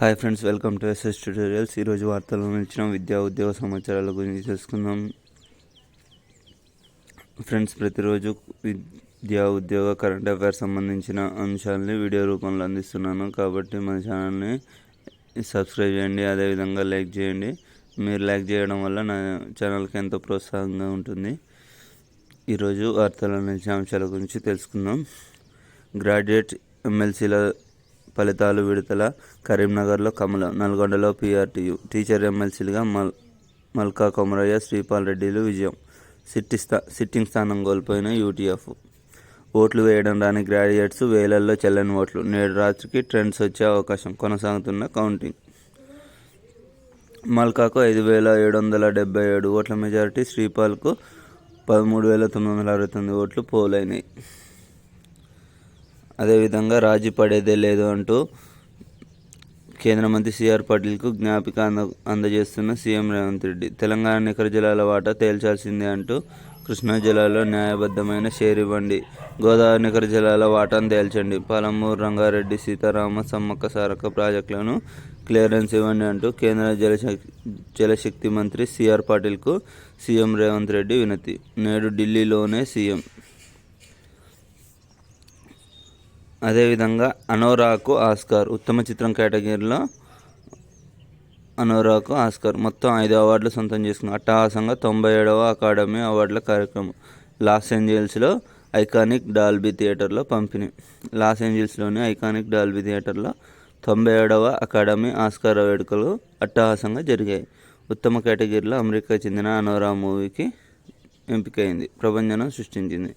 Hi friends welcome to SS tutorials. ఈరోజు వార్తల్లో ఇచ్చిన విద్యా ఉద్యోగ సమాచారాల గురించి తెలుసుకుందాం. ఫ్రెండ్స్ ప్రతిరోజు విద్యా ఉద్యోగ కరెంట్ అఫైర్స్ సంబంధించిన అంశాలని వీడియో రూపంలో అందిస్తున్నాను. కాబట్టి మన ఛానల్ని సబ్స్క్రైబ్ చేయండి అదేవిధంగా లైక్ చేయండి. మీరు లైక్ చేయడం వల్ల నా ఛానల్కి ఎంతో ప్రోత్సాహంగా ఉంటుంది. ఈరోజు వార్తల నుంచి అంశాల గురించి తెలుసుకుందాం. గ్రాడ్యుయేట్ ఎమ్మెల్సీల ఫలితాలు విడుదల కరీంనగర్లో కమల నల్గొండలో పీఆర్టీయు. టీచర్ ఎమ్మెల్సీలుగా మల్ మల్కా కొమరయ్య శ్రీపాల్ రెడ్డిలు విజయం. సిట్టి స్థా సిట్టింగ్ స్థానం కోల్పోయిన యూటీఎఫ్. ఓట్లు వేయడం రాని గ్రాడ్యుయేట్స్ వేలల్లో చెల్లని ఓట్లు. నేడు రాత్రికి ట్రెండ్స్ వచ్చే అవకాశం కొనసాగుతున్న కౌంటింగ్. మల్కాకు ఐదు వేల ఏడు వందల డెబ్బై ఏడు ఓట్ల మెజారిటీ శ్రీపాల్కు పదమూడు వేల తొమ్మిది వందల అరవై తొమ్మిది ఓట్లు పోలైనాయి. అదేవిధంగా రాజీ పడేదే లేదు అంటూ కేంద్ర మంత్రి సిఆర్ పాటిల్కు జ్ఞాపిక అంద అందజేస్తున్న సీఎం రేవంత్ రెడ్డి. తెలంగాణ నికర జలాల వాటా తేల్చాల్సిందే అంటూ కృష్ణా జిల్లాలో న్యాయబద్ధమైన షేర్ ఇవ్వండి. గోదావరి నికర జలాల వాటాను తేల్చండి. పాలమూరు రంగారెడ్డి సీతారామ సమ్మక్క సారక్క ప్రాజెక్టులను క్లియరెన్స్ ఇవ్వండి అంటూ కేంద్ర జలశక్తి జలశక్తి మంత్రి సిఆర్ పాటిల్కు సీఎం రేవంత్ రెడ్డి వినతి. నేడు ఢిల్లీలోనే సీఎం అదేవిధంగా అనోరాకు ఆస్కార్ ఉత్తమ చిత్రం కేటగిరీలో అనోరాకు ఆస్కార్. మొత్తం ఐదు అవార్డులు సొంతం చేసుకుంది అట్టహాసంగా తొంభై ఏడవ అకాడమీ అవార్డుల కార్యక్రమం. లాస్ ఏంజల్స్లో ఐకానిక్ డాల్బీ థియేటర్లో పంపిణీ. లాస్ ఏంజల్స్లోని ఐకానిక్ డాల్బీ థియేటర్లో తొంభై ఏడవ అకాడమీ ఆస్కార్ వేడుకలు అట్టహాసంగా జరిగాయి. ఉత్తమ కేటగిరీలో అమెరికా చెందిన అనోరా మూవీకి ఎంపికైంది. ప్రభంజనం సృష్టించింది.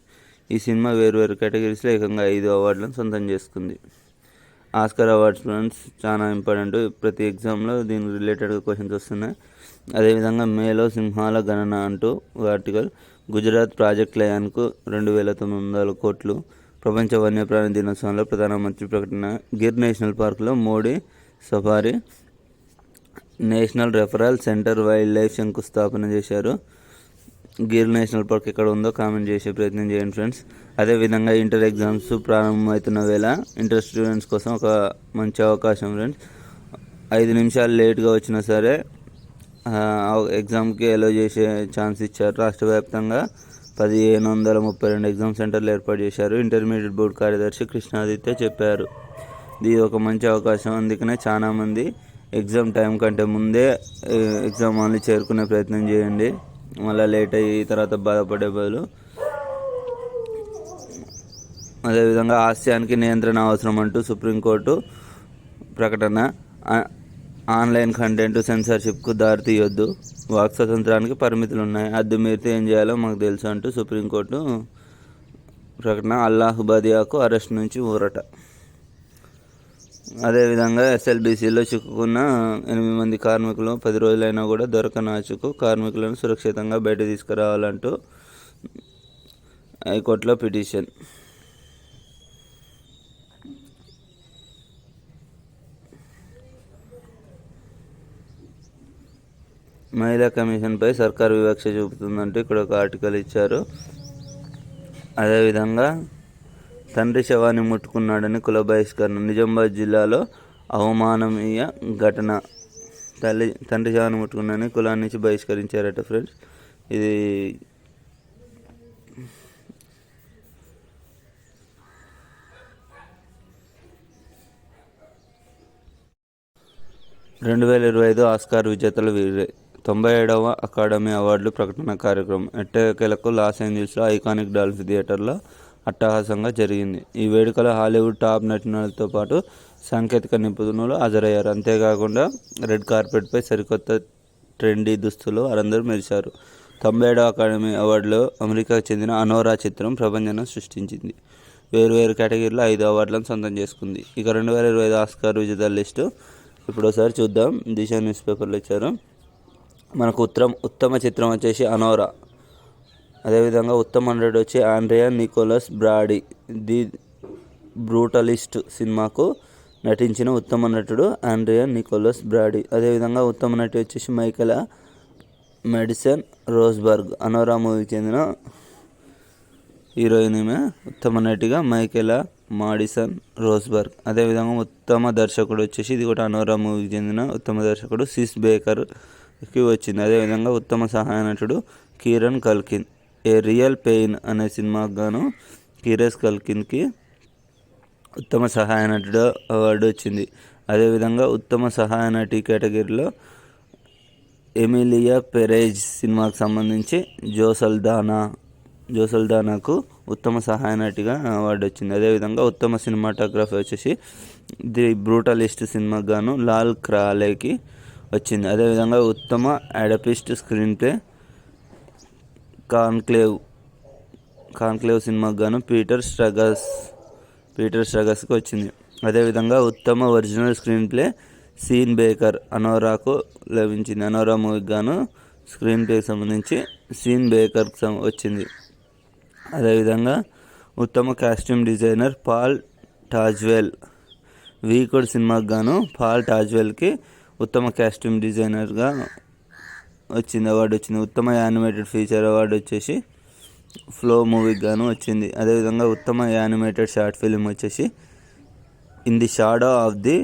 ఈ సినిమా వేరువేరు కేటగిరీస్లో ఏకంగా ఐదు అవార్డులను సొంతం చేసుకుంది. ఆస్కర్ అవార్డ్స్ ఫ్రెండ్స్ చాలా ఇంపార్టెంట్. ప్రతి ఎగ్జామ్లో దీనికి రిలేటెడ్గా క్వశ్చన్స్ వస్తున్నాయి. అదేవిధంగా మేలో సింహాల గణన అంటూ ఆర్టికల్. గుజరాత్ ప్రాజెక్ట్ లయాన్కు రెండు వేల తొమ్మిది వందల కోట్లు. ప్రపంచ వన్యప్రాణి దినోత్సవంలో ప్రధానమంత్రి ప్రకటన. గిర్ నేషనల్ పార్క్లో Modi safari. National referral centre wild life శంకుస్థాపన చేశారు. గిర్ నేషనల్ పార్క్ ఎక్కడ ఉందో కామెంట్ చేసే ప్రయత్నం చేయండి ఫ్రెండ్స్. అదేవిధంగా ఇంటర్ ఎగ్జామ్స్ ప్రారంభమవుతున్న వేళ ఇంటర్ స్టూడెంట్స్ కోసం ఒక మంచి అవకాశం ఫ్రెండ్స్. ఐదు నిమిషాలు లేట్గా వచ్చినా సరే ఎగ్జామ్కి ఎలో చేసే ఛాన్స్ ఇచ్చారు. రాష్ట్ర వ్యాప్తంగా పదిహేను వందల ముప్పై రెండు ఎగ్జామ్ సెంటర్లు ఏర్పాటు చేశారు. ఇంటర్మీడియట్ బోర్డు కార్యదర్శి కృష్ణాదిత్య చెప్పారు. ఇది ఒక మంచి అవకాశం. అందుకనే చాలామంది ఎగ్జామ్ టైం కంటే ముందే ఎగ్జామ్ హాల్ని చేరుకునే ప్రయత్నం చేయండి. మళ్ళీ లేట్ అయ్యి తర్వాత బాధపడే బదులు అదేవిధంగా హాస్యానికి నియంత్రణ అవసరం అంటూ సుప్రీంకోర్టు ప్రకటన ఆన్లైన్ కంటెంట్ సెన్సార్షిప్కు దారి తీయొద్దు వాక్ స్వతంత్రానికి పరిమితులు ఉన్నాయి అద్దు మీరితే ఏం చేయాలో మాకు తెలుసు అంటూ సుప్రీంకోర్టు ప్రకటన. అల్లాహుబాదియాకు అరెస్ట్ నుంచి ఊరట. అదేవిధంగా ఎస్ఎల్బీసీలో చిక్కుకున్న ఎనిమిది మంది కార్మికులు పది రోజులైనా కూడా దొరకనాచుకు కార్మికులను సురక్షితంగా బయట తీసుకురావాలంటూ హైకోర్టులో పిటిషన్. మహిళా కమిషన్పై సర్కార్ వివక్ష చూపుతుందంటూ ఇక్కడ ఒక ఆర్టికల్ ఇచ్చారు. అదేవిధంగా తండ్రి శవాన్ని ముట్టుకున్నాడని కుల బహిష్కరణ నిజామాబాద్ జిల్లాలో అవమానమీయ ఘటన. తల్లి తండ్రి శవాన్ని ముట్టుకున్నాడని కులాన్ని నుంచి బహిష్కరించారట ఫ్రెండ్స్. ఇది రెండు వేల ఇరవై ఐదు ఆస్కార్ విజేతలు వీరే. తొంభై ఏడవ అకాడమీ అవార్డులు ప్రకటన కార్యక్రమం. ఎట్టకేలకు లాస్ ఏంజల్స్లో ఐకానిక్ డాల్ఫీ థియేటర్లో అట్టహాసంగా జరిగింది. ఈ వేడుకలో హాలీవుడ్ టాప్ నటనలతో పాటు సాంకేతిక నిపుణులు హాజరయ్యారు. అంతేకాకుండా రెడ్ కార్పెట్పై సరికొత్త ట్రెండీ దుస్తులు వారందరూ మెరిశారు. తొంభై ఏడవ అకాడమీ అవార్డులో అమెరికాకు చెందిన అనోరా చిత్రం ప్రపంచం సృష్టించింది. వేరు వేరు కేటగిరీలో ఐదు అవార్డులను సొంతం చేసుకుంది. ఇక రెండు వేల ఇరవై ఐదు ఆస్కార్ విజేతల లిస్టు ఇప్పుడు ఒకసారి చూద్దాం. దిశ న్యూస్ పేపర్లో ఇచ్చారు. మనకు ఉత్తరం ఉత్తమ చిత్రం వచ్చేసి అనోరా. అదేవిధంగా ఉత్తమ హండ్రెడ్ వచ్చి Andrea Nicholas Brody. The Brutalist సినిమాకు నటించిన ఉత్తమ నటుడు ఆండ్రియా నికోలస్ బ్రాడీ. అదేవిధంగా ఉత్తమ నటి వచ్చేసి మైకెల మెడిసన్ రోజ్బర్గ్ అనోరా మూవీకి చెందిన హీరోయిన్ ఈమె ఉత్తమ నటిగా మైకెలా మాడిసన్ రోస్బర్గ్. అదేవిధంగా ఉత్తమ దర్శకుడు వచ్చేసి ఇది కూడా అనోరా మూవీకి చెందిన ఉత్తమ దర్శకుడు సిస్ బేకర్కి వచ్చింది. అదేవిధంగా ఉత్తమ సహాయ నటుడు Kieran Culkin. A Real Pain అనే సినిమాకు గాను కీరస్ కల్కిన్కి ఉత్తమ సహాయ నటుడు అవార్డు వచ్చింది. అదేవిధంగా ఉత్తమ సహాయ నటి కేటగిరీలో ఎమిలియా పెరేజ్ సినిమాకు సంబంధించి జోసల్దానా జోసల్దానాకు ఉత్తమ సహాయ నటిగా అవార్డు వచ్చింది. అదేవిధంగా ఉత్తమ సినిమాటోగ్రఫీ వచ్చేసి ది బ్రూటలిస్ట్ సినిమాకు గాను లాల్ క్రాలేకి వచ్చింది. అదేవిధంగా ఉత్తమ adapted screenplay Conclave Conclave సినిమాకు గాను పీటర్ స్ట్రగస్ పీటర్ స్ట్రగస్కి వచ్చింది. అదేవిధంగా ఉత్తమ original screenplay Sean Baker అనోరాకు లభించింది. అనోరా మూవీకి గాను స్క్రీన్ ప్లేకి సంబంధించి సీన్ బేకర్కి వచ్చింది. అదేవిధంగా ఉత్తమ costume designer Paul Tazewell Wicked సినిమాకు గాను పాల్ టాజ్వెల్కి ఉత్తమ కాస్ట్యూమ్ డిజైనర్గా వచ్చింది అవార్డు వచ్చింది. ఉత్తమ యానిమేటెడ్ ఫీచర్ అవార్డు వచ్చేసి ఫ్లో మూవీకి గాను వచ్చింది. అదేవిధంగా ఉత్తమ యానిమేటెడ్ షార్ట్ ఫిలిం వచ్చేసి in the shadow of the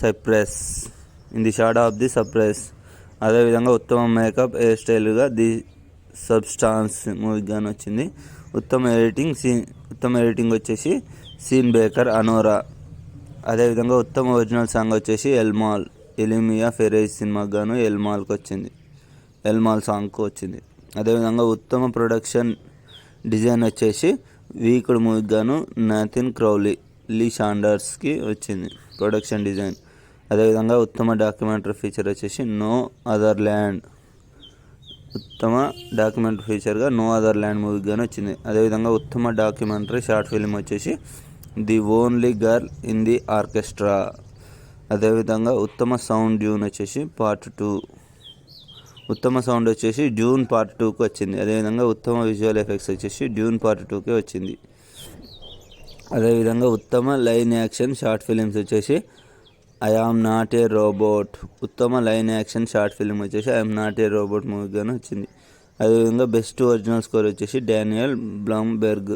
cypress in the shadow of the cypress అదేవిధంగా ఉత్తమ మేకప్ హెయిర్ స్టైల్గా ది సబ్స్టాన్స్ మూవీకి గాను వచ్చింది. ఉత్తమ ఎడిటింగ్ సీన్ ఉత్తమ ఎడిటింగ్ వచ్చేసి సీన్ బేకర్ అనోరా అదేవిధంగా ఉత్తమ ఒరిజినల్ సాంగ్ వచ్చేసి ఎల్మాల్ ఎలిమియా ఫెరేజ్ సినిమాకి గాను ఎల్మాల్కి వచ్చింది ఎల్మాల్ సాంగ్కు వచ్చింది. అదేవిధంగా ఉత్తమ ప్రొడక్షన్ డిజైన్ వచ్చేసి వీకుడు మూవీకి గాను నాథిన్ క్రౌలీ లీ షాండర్స్కి వచ్చింది ప్రొడక్షన్ డిజైన్. అదేవిధంగా ఉత్తమ డాక్యుమెంటరీ ఫీచర్ వచ్చేసి నో అదర్ ల్యాండ్. ఉత్తమ డాక్యుమెంటరీ ఫీచర్గా నో అదర్ ల్యాండ్ మూవీకి గాను వచ్చింది. అదేవిధంగా ఉత్తమ డాక్యుమెంటరీ షార్ట్ ఫిల్మ్ వచ్చేసి the only girl in the orchestra. అదేవిధంగా ఉత్తమ సౌండ్ డ్యూన్ వచ్చేసి పార్ట్ టూ. ఉత్తమ సౌండ్ వచ్చేసి డ్యూన్ పార్ట్ టూకి వచ్చింది. అదేవిధంగా ఉత్తమ విజువల్ ఎఫెక్ట్స్ వచ్చేసి డ్యూన్ పార్ట్ టూకే వచ్చింది. అదేవిధంగా ఉత్తమ లైన్ యాక్షన్ షార్ట్ ఫిలిమ్స్ వచ్చేసి I am not a robot. ఉత్తమ లైన్ యాక్షన్ షార్ట్ ఫిల్మ్ వచ్చేసి ఐఎమ్ నాట్ ఏ రోబోట్ మూవీగానే వచ్చింది. అదేవిధంగా బెస్ట్ ఒరిజినల్ స్కోర్ వచ్చేసి డానియల్ బ్లంబెర్గ్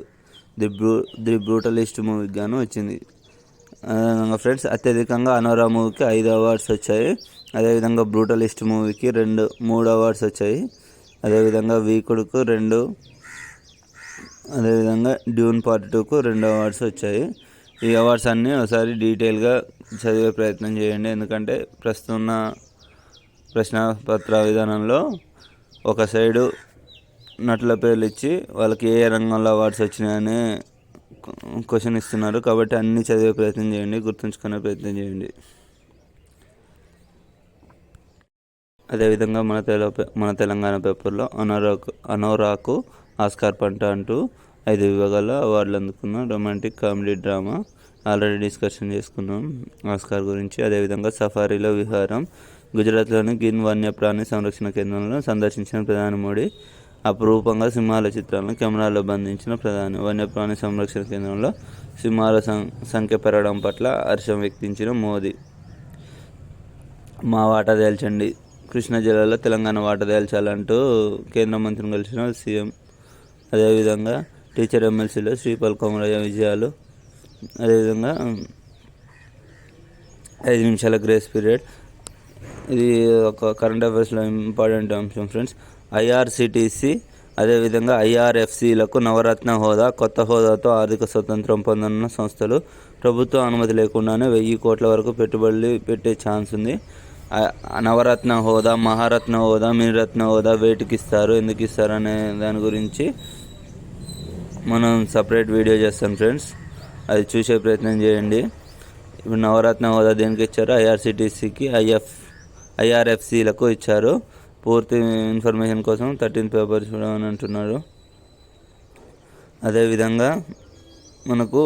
ది బ్రూ ది బ్రూటలిస్ట్ మూవీకి గాను వచ్చింది. అదేవిధంగా ఫ్రెండ్స్ అత్యధికంగా అనోరా మూవీకి ఐదు అవార్డ్స్ వచ్చాయి. అదేవిధంగా బ్రూటలిస్ట్ మూవీకి రెండు మూడు అవార్డ్స్ వచ్చాయి. అదేవిధంగా వీకుడుకు రెండు అదేవిధంగా డ్యూన్ పార్ట్ టూకు రెండు అవార్డ్స్ వచ్చాయి. ఈ అవార్డ్స్ అన్నీ ఒకసారి డీటెయిల్గా చదివే ప్రయత్నం చేయండి. ఎందుకంటే ప్రస్తుతం ఉన్న ప్రశ్నపత్ర విధానంలో ఒక సైడు నటుల పేర్లు ఇచ్చి వాళ్ళకి ఏ రంగంలో అవార్డ్స్ వచ్చినాయని క్వశ్చన్ ఇస్తున్నారు కాబట్టి అన్నీ చదివే ప్రయత్నం చేయండి గుర్తుంచుకునే ప్రయత్నం చేయండి. అదేవిధంగా మన తెల మన తెలంగాణ పేపర్లో అనోరాకు అనోరాకు ఆస్కార్ పంట అంటూ ఐదు విభాగాల్లో అవార్డులు అందుకున్న romantic comedy drama already discussion చేసుకున్నాం ఆస్కార్ గురించి. అదేవిధంగా సఫారీలో విహారం గుజరాత్లోని గిన్ వన్యప్రాణి సంరక్షణ కేంద్రంలో సందర్శించిన ప్రధాని మోడీ అపురూపంగా సింహాల చిత్రాలను కెమెరాలో బంధించిన ప్రధాని వన్యప్రాణి సంరక్షణ కేంద్రంలో సింహాల సంఖ్య పెరగడం పట్ల హర్షం వ్యక్తించిన మోదీ. మా వాటా తేల్చండి. కృష్ణా జిల్లాలో తెలంగాణ వాటా తేల్చాలంటూ కేంద్ర మంత్రిని కలిసిన సీఎం అదేవిధంగా టీచర్ ఎమ్మెల్సీలో శ్రీపాల్ కొమరయ్య విజయాలు అదేవిధంగా ఐదు నిమిషాల గ్రేస్ పీరియడ్. ఇది ఒక కరెంట్ అఫైర్స్లో ఇంపార్టెంట్ అంశం ఫ్రెండ్స్. ఐఆర్సిటీసీ అదేవిధంగా ఐఆర్ఎఫ్సిలకు నవరత్న హోదా కొత్త హోదాతో ఆర్థిక స్వతంత్రం పొందనున్న సంస్థలు ప్రభుత్వ అనుమతి లేకుండానే వెయ్యి కోట్ల వరకు పెట్టుబడులు పెట్టే ఛాన్స్ ఉంది. నవరత్న హోదా మహారత్న హోదా మినిరత్న హోదా వేటికి ఇస్తారు ఎందుకు ఇస్తారు అనే దాని గురించి మనం సపరేట్ వీడియో చేస్తాం ఫ్రెండ్స్. అది చూసే ప్రయత్నం చేయండి. ఇప్పుడు నవరత్న హోదా దేనికి ఇచ్చారు? ఐఆర్సిటీసీకి ఐఎఫ్ ఐఆర్ఎఫ్సిలకు ఇచ్చారు. పూర్తి ఇన్ఫర్మేషన్ కోసం థర్టీన్ పేపర్ చూడమని అంటున్నారు అదేవిధంగా మనకు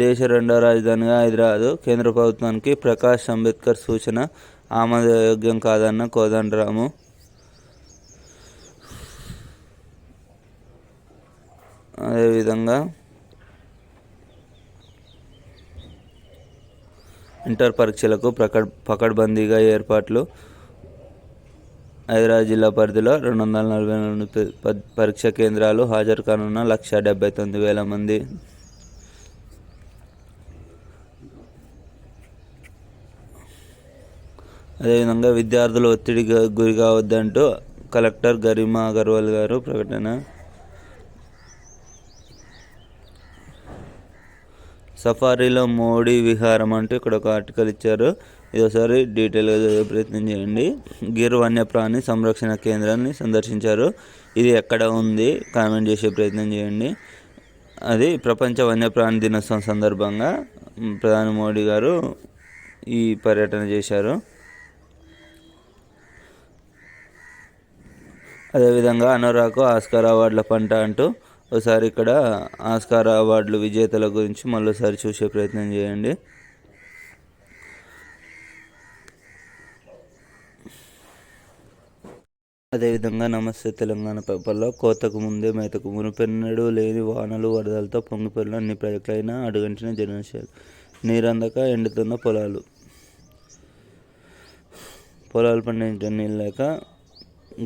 దేశ రెండో రాజధానిగా హైదరాబాదు కేంద్ర ప్రభుత్వానికి ప్రకాష్ అంబేద్కర్ సూచన ఆమోదయోగ్యం కాదన్న కోదండరాము. అదేవిధంగా ఇంటర్ పరీక్షలకు ప్రకడ్ పకడ్బందీగా ఏర్పాట్లు. హైదరాబాద్ జిల్లా పరిధిలో రెండు వందల నలభై నాలుగు పరీక్ష కేంద్రాలు హాజరు కానున్న లక్ష డెబ్బై తొమ్మిది వేల మంది. అదేవిధంగా విద్యార్థులు ఒత్తిడికి గురి కావద్దంటూ కలెక్టర్ గరిమా అగర్వాల్ గారు ప్రకటన సఫారీలో మోడీ విహారం అంటూ ఇక్కడ ఒక ఆర్టికల్ ఇచ్చారు. ఇది ఒకసారి డీటెయిల్గా చదివే ప్రయత్నం చేయండి. గిర్ వన్యప్రాణి సంరక్షణ కేంద్రాన్ని సందర్శించారు. ఇది ఎక్కడ ఉంది? కామెంట్ చేసే ప్రయత్నం చేయండి. అది ప్రపంచ వన్యప్రాణి దినోత్సవం సందర్భంగా ప్రధాని మోడీ గారు ఈ పర్యటన చేశారు. అదేవిధంగా అనురాకు ఆస్కార్ అవార్డుల పంట అంటూ ఒకసారి ఇక్కడ ఆస్కార్ అవార్డులు విజేతల గురించి మళ్ళీసారి చూసే ప్రయత్నం చేయండి. అదేవిధంగా నమస్తే తెలంగాణ పేపర్లో కోతకు ముందే మేతకు మునిపెన్నడు లేని వానలు వరదలతో పొంగిపోయిన అన్ని ప్రజలైనా అడుగంటిన జనశాలు నీరందక ఎండుతున్న పొలాలు. పొలాలు పండించిన నీళ్ళు లేక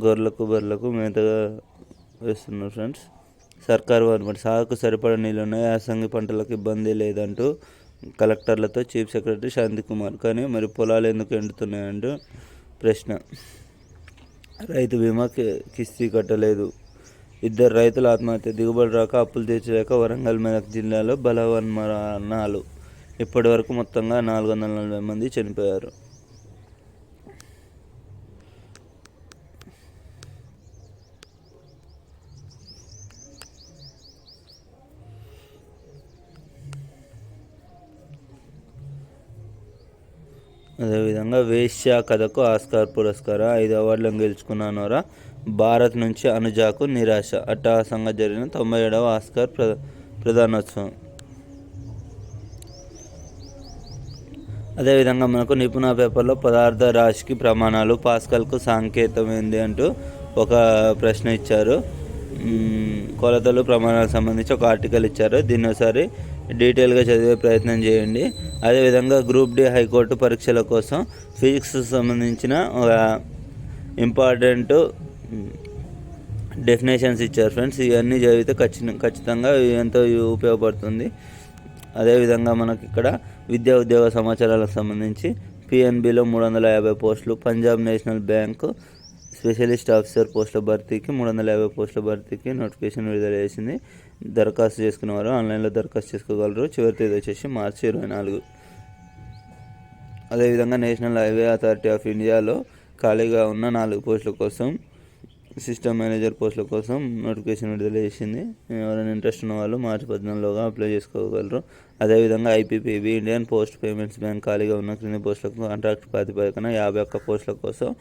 గొర్రెలకు బర్రెలకు మేతగా వేస్తున్నారు ఫ్రెండ్స్. సర్కారు అనమాట సాగుకు సరిపడ నీళ్ళు ఉన్నాయి? యాసంగి పంటలకు ఇబ్బంది లేదంటూ కలెక్టర్లతో చీఫ్ సెక్రటరీ శాంతి కుమార్ కానీ మరి పొలాలు ఎందుకు ఎండుతున్నాయంటూ ప్రశ్న. రైతు బీమా కిస్తీ కట్టలేదు. ఇద్దరు రైతుల ఆత్మహత్య దిగుబడి రాక అప్పులు తీర్చలేక వరంగల్ మెదక్ జిల్లాలో బలవన్మరణాలు. ఇప్పటి వరకు మొత్తంగా నాలుగు వందల నలభై మంది చనిపోయారు. అదేవిధంగా వేశ్య కథకు ఆస్కార్ పురస్కారం ఐదు అవార్డులను గెలుచుకున్నానోరా భారత్ నుంచి అనుజాకు నిరాశ. అట్టహాసంగా జరిగిన తొంభై ఏడవ ఆస్కార్ ప్ర ప్రధానోత్సవం. అదేవిధంగా మనకు నిపుణ పేపర్లో పదార్థ రాశికి ప్రమాణాలు పాస్కల్కు సాంకేతం ఏంది అంటూ ఒక ప్రశ్న ఇచ్చారు. కొలతలు ప్రమాణాలకు సంబంధించి ఒక ఆర్టికల్ ఇచ్చారు. దీన్ని ఒకసారి డీటెయిల్గా చదివే ప్రయత్నం చేయండి. అదేవిధంగా గ్రూప్ డి హైకోర్టు పరీక్షల కోసం ఫిజిక్స్ సంబంధించిన ఇంపార్టెంట్ డెఫినేషన్స్ ఇచ్చారు ఫ్రెండ్స్. ఇవన్నీ చదివితే ఖచ్చితంగా ఖచ్చితంగా ఎంతో ఉపయోగపడుతుంది. అదేవిధంగా మనకి ఇక్కడ విద్యా ఉద్యోగ సమాచారాలకు సంబంధించి పిఎన్బిలో మూడు వందల యాభై పోస్టులు Punjab national bank specialist officer పోస్టుల భర్తీకి మూడు వందల యాభై పోస్టుల భర్తీకి నోటిఫికేషన్ విడుదల చేసింది. దరఖాస్తు చేసుకునేవారు ఆన్లైన్లో దరఖాస్తు చేసుకోగలరు. చివరి తేదీ వచ్చేసి మార్చి ఇరవై నాలుగు. అదేవిధంగా నేషనల్ హైవే అథారిటీ ఆఫ్ ఇండియాలో ఖాళీగా ఉన్న నాలుగు పోస్టుల కోసం సిస్టమ్ మేనేజర్ పోస్టుల కోసం నోటిఫికేషన్ విడుదల చేసింది. ఎవరైనా ఇంట్రెస్ట్ ఉన్న వాళ్ళు మార్చి పద్నాలుగులోగా అప్లై చేసుకోగలరు. అదేవిధంగా IPPB Indian post payments bank ఖాళీగా ఉన్న క్రింది పోస్టులకు కాంట్రాక్ట్ ప్రాతిపదికన యాభై ఒక్క పోస్టుల కోసం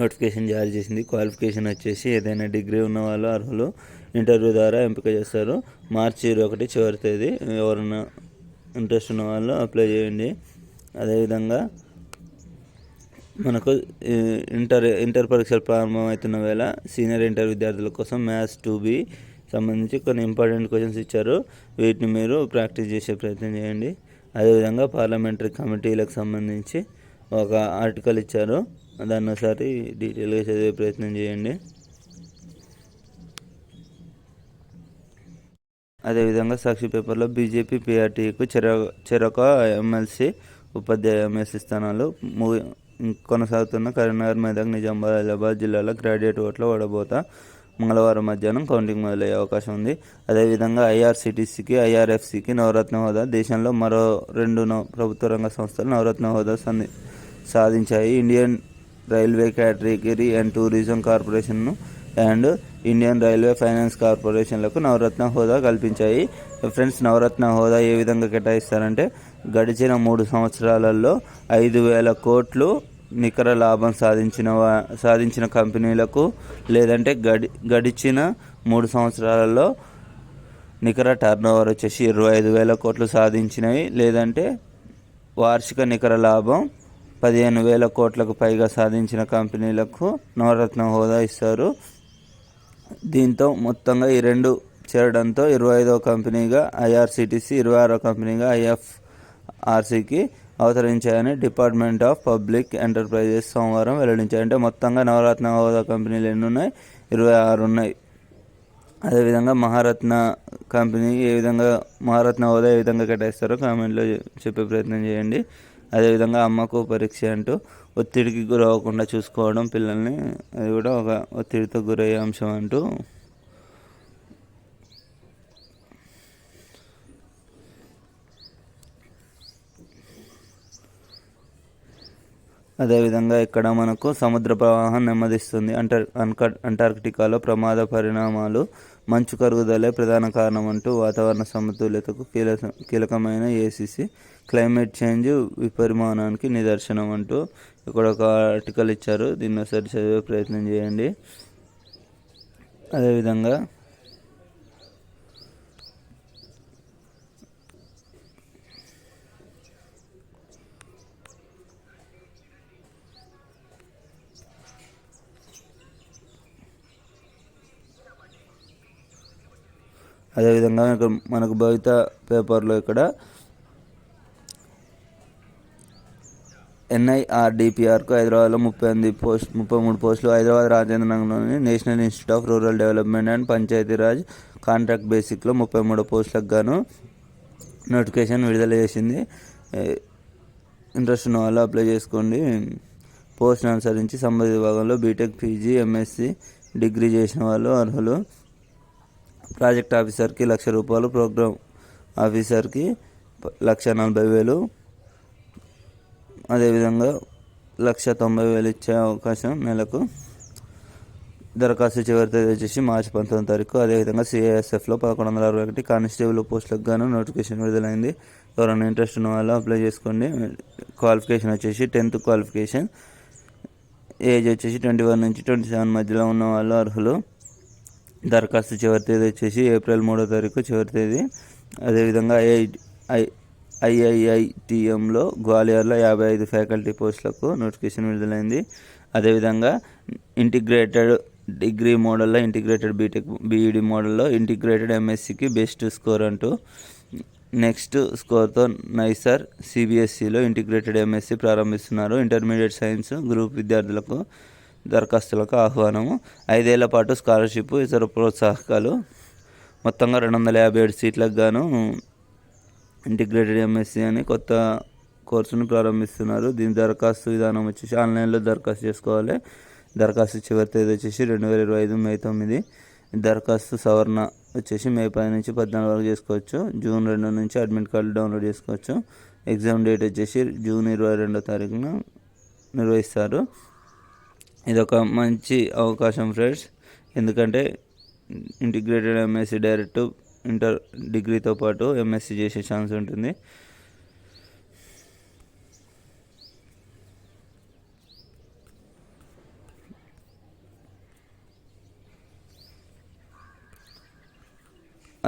నోటిఫికేషన్ జారీ చేసింది. క్వాలిఫికేషన్ వచ్చేసి ఏదైనా డిగ్రీ ఉన్న వాళ్ళు అర్హులు ఇంటర్వ్యూ ద్వారా ఎంపిక చేస్తారు. మార్చి ఇరవై ఒకటి చివరి తేదీ. ఎవరైనా ఇంట్రెస్ట్ ఉన్న వాళ్ళు అప్లై చేయండి. అదేవిధంగా మనకు ఇంటర్ ఇంటర్ పరీక్షలు ప్రారంభమవుతున్న వేళ సీనియర్ ఇంటర్ విద్యార్థుల కోసం మ్యాథ్స్ టూ బి సంబంధించి కొన్ని ఇంపార్టెంట్ క్వశ్చన్స్ ఇచ్చారు. వీటిని మీరు ప్రాక్టీస్ చేసే ప్రయత్నం చేయండి. అదేవిధంగా పార్లమెంటరీ కమిటీలకు సంబంధించి ఒక ఆర్టికల్ ఇచ్చారు. దాన్ని ఒకసారి డీటెయిల్గా చదివే ప్రయత్నం చేయండి. అదేవిధంగా సాక్షి పేపర్లో బీజేపీ పీఆర్టీకు చెర చెరొక ఎమ్మెల్సీ ఉపాధ్యాయ ఎమ్మెల్సీ స్థానాలు కొనసాగుతున్న కరీంనగర్ మెదక్ నిజామాబాద్ ఆదిలాబాద్ జిల్లాలో గ్రాడ్యుయేట్ ఓట్ల ఓడబోత మంగళవారం మధ్యాహ్నం కౌంటింగ్ మొదలయ్యే అవకాశం ఉంది. అదేవిధంగా ఐఆర్సిటీసీకి ఐఆర్ఎఫ్సికి నవరత్న హోదా దేశంలో మరో రెండు ప్రభుత్వ రంగ సంస్థలు నవరత్న హోదా సాధించాయి. Indian railway category and tourism కార్పొరేషన్ను and Indian railway finance కార్పొరేషన్లకు నవరత్న హోదా కల్పించాయి. ఫ్రెండ్స్ నవరత్న హోదా ఏ విధంగా కేటాయిస్తారంటే గడిచిన మూడు సంవత్సరాలలో ఐదు వేల కోట్లు నికర లాభం సాధించిన సాధించిన కంపెనీలకు లేదంటే గడి గడిచిన మూడు సంవత్సరాలలో నికర టర్నోవర్ వచ్చేసి ఇరవై ఐదు వేల కోట్లు సాధించినవి. లేదంటే వార్షిక నికర లాభం పదిహేను వేల కోట్లకు పైగా సాధించిన కంపెనీలకు నవరత్న హోదా ఇస్తారు. దీంతో మొత్తంగా ఈ రెండు చేరడంతో ఇరవై ఐదవ కంపెనీగా ఐఆర్సిటిసి ఇరవై ఆరో కంపెనీగా ఐఎఫ్ఆర్సికి అవతరించాయని డిపార్ట్మెంట్ ఆఫ్ పబ్లిక్ ఎంటర్ప్రైజెస్ సోమవారం వెల్లడించాయి. అంటే మొత్తంగా నవరత్న హోదా కంపెనీలు ఎన్ని ఉన్నాయి ఇరవై ఆరు ఉన్నాయి. అదేవిధంగా మహారత్న కంపెనీ ఏ విధంగా మహారత్న హోదా ఏ విధంగా కేటాయిస్తారో కామెంట్లో చెప్పే ప్రయత్నం చేయండి. అదేవిధంగా అమ్మకు పరీక్ష అంటూ ఒత్తిడికి గురవ్వకుండా చూసుకోవడం పిల్లల్ని అది కూడా ఒక ఒత్తిడితో గురయ్యే అంశం అంటూ అదేవిధంగా ఇక్కడ మనకు సముద్ర ప్రవాహం నెమ్మదిస్తుంది. అంటార్ అన్క అంటార్కిటికాలో ప్రమాద పరిణామాలు మంచు కరుగుదలే ప్రధాన కారణం అంటూ వాతావరణ సమతుల్యతకు కీలక కీలకమైన ఏసీసీ క్లైమేట్ చేంజ్ విపరిమాణానికి నిదర్శనం అంటూ ఇక్కడ ఒక ఆర్టికల్ ఇచ్చారు. దీన్ని ఒకసారి చదివే ప్రయత్నం చేయండి. అదేవిధంగా అదేవిధంగా ఇక్కడ మనకు భవిత పేపర్లో ఇక్కడ ఎన్ఐఆర్డిపిఆర్కు హైదరాబాద్లో ముప్పై ఎనిమిది పోస్ట్ ముప్పై మూడు పోస్టులు హైదరాబాద్ రాజేంద్ర నగర్లోని national institute of rural development and Panchayati Raj contract బేసిక్లో ముప్పై మూడు పోస్టులకు గాను నోటిఫికేషన్ విడుదల చేసింది. ఇంట్రెస్ట్ ఉన్న వాళ్ళు అప్లై చేసుకోండి. పోస్ట్ను అనుసరించి సంబంధిత విభాగంలో బీటెక్ పీజీ ఎంఎస్సి డిగ్రీ చేసిన వాళ్ళు అర్హులు. ప్రాజెక్ట్ ఆఫీసర్కి లక్ష రూపాయలు ప్రోగ్రామ్ ఆఫీసర్కి లక్ష నలభై వేలు. అదేవిధంగా లక్ష తొంభై వేలు ఇచ్చే అవకాశం నెలకు. దరఖాస్తు చివరి తేదీ వచ్చేసి మార్చి పంతొమ్మిది తారీఖు. అదేవిధంగా సిఐఎస్ఎఫ్లో పదకొండు వందల అరవై ఒకటి కానిస్టేబుల్ పోస్టులకు గాను నోటిఫికేషన్ విడుదలైంది. ఎవరైనా ఇంట్రెస్ట్ ఉన్న వాళ్ళు అప్లై చేసుకోండి. క్వాలిఫికేషన్ వచ్చేసి టెన్త్ క్వాలిఫికేషన్. ఏజ్ వచ్చేసి ట్వంటీ వన్ నుంచి ట్వంటీ సెవెన్ మధ్యలో ఉన్న వాళ్ళు అర్హులు. దరఖాస్తు చివరి తేదీ వచ్చేసి ఏప్రిల్ మూడో తారీఖు చివరి తేదీ. అదేవిధంగా ఐఐ ఐ ఐఐఐటిఎంలో గ్వాలియర్లో యాభై ఐదు ఫ్యాకల్టీ పోస్టులకు నోటిఫికేషన్ విడుదలైంది. అదేవిధంగా ఇంటిగ్రేటెడ్ డిగ్రీ మోడల్లో ఇంటిగ్రేటెడ్ బీటెక్ బీఈడి మోడల్లో ఇంటిగ్రేటెడ్ ఎంఎస్సికి బెస్ట్ స్కోర్ అంటూ. నెక్స్ట్ స్కోర్తో నైసర్ సిబిఎస్సిలో ఇంటిగ్రేటెడ్ ఎంఎస్సి ప్రారంభిస్తున్నారు. ఇంటర్మీడియట్ సైన్స్ గ్రూప్ విద్యార్థులకు దరఖాస్తులకు ఆహ్వానము. ఐదేళ్ళ పాటు స్కాలర్షిప్ ఇతర ప్రోత్సాహకాలు. మొత్తంగా రెండు వందల యాభై ఏడు సీట్లకు గాను ఇంటిగ్రేటెడ్ ఎంఎస్సి అని కొత్త కోర్సును ప్రారంభిస్తున్నారు. దీని దరఖాస్తు విధానం వచ్చేసి ఆన్లైన్లో దరఖాస్తు చేసుకోవాలి. దరఖాస్తు చివరి తేదీ వచ్చేసి రెండు వేల ఇరవై ఐదు మే తొమ్మిది. దరఖాస్తు సవరణ వచ్చేసి మే పది నుంచి పద్నాలుగు వరకు చేసుకోవచ్చు. జూన్ రెండు నుంచి అడ్మిట్ కార్డు డౌన్లోడ్ చేసుకోవచ్చు. ఎగ్జామ్ డేట్ వచ్చేసి జూన్ ఇరవై రెండో తారీఖున నిర్వహిస్తారు. ఇది ఒక మంచి అవకాశం ఫ్రెండ్స్. ఎందుకంటే ఇంటిగ్రేటెడ్ ఎంఎస్సి డైరెక్ట్ ఇంటర్ డిగ్రీతో పాటు ఎంఎస్సి చేసే ఛాన్స్ ఉంటుంది.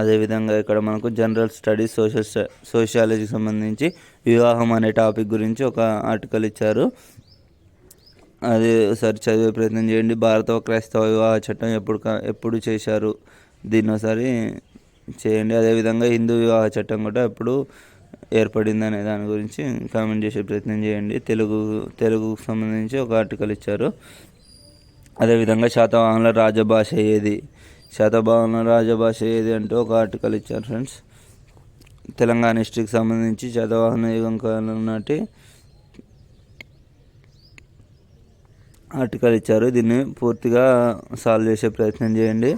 అదేవిధంగా ఇక్కడ మనకు జనరల్ స్టడీస్ సోషల్ సోషియాలజీకి సంబంధించి వివాహం అనే టాపిక్ గురించి ఒక ఆర్టికల్ ఇచ్చారు. అది ఒకసారి చదివే ప్రయత్నం చేయండి. భారత క్రైస్తవ వివాహ చట్టం ఎప్పుడు ఎప్పుడు చేశారు? దీన్ని ఒకసారి చేయండి. అదేవిధంగా హిందూ వివాహ చట్టం కూడా ఎప్పుడు ఏర్పడింది అనే దాని గురించి కామెంట్ చేసే ప్రయత్నం చేయండి. తెలుగు తెలుగుకు సంబంధించి ఒక ఆర్టికల్ ఇచ్చారు. అదేవిధంగా శాతవాహనుల రాజభాష ఏది? శాతవాహనుల రాజభాష ఏది అంటూ ఒక ఆర్టికల్ ఇచ్చారు ఫ్రెండ్స్. తెలంగాణ హిస్టరీకి సంబంధించి శాతవాహన యుగం కాలం నాటి ఆర్టికల్ ఇచ్చారు. దీన్ని పూర్తిగా సాల్వ్ చేసే ప్రయత్నం చేయండి.